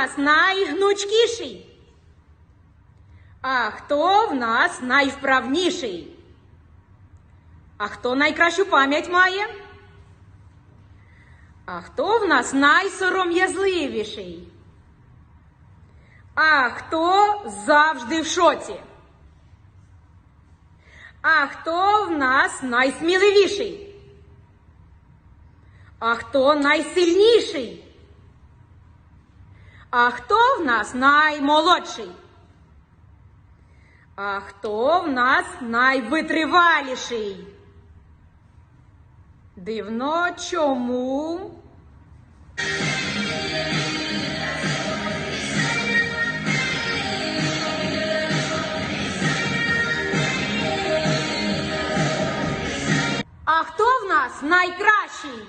нас найгнучкіший? А хто в нас найвправніший? А хто найкращу пам'ять має? А хто в нас найсором'язливіший? А хто завжди в шоці? А хто в нас найсміливіший? А хто найсильніший? А хто в нас наймолодший? А хто в нас найвитриваліший? Дивно чому? А хто в нас найкращий?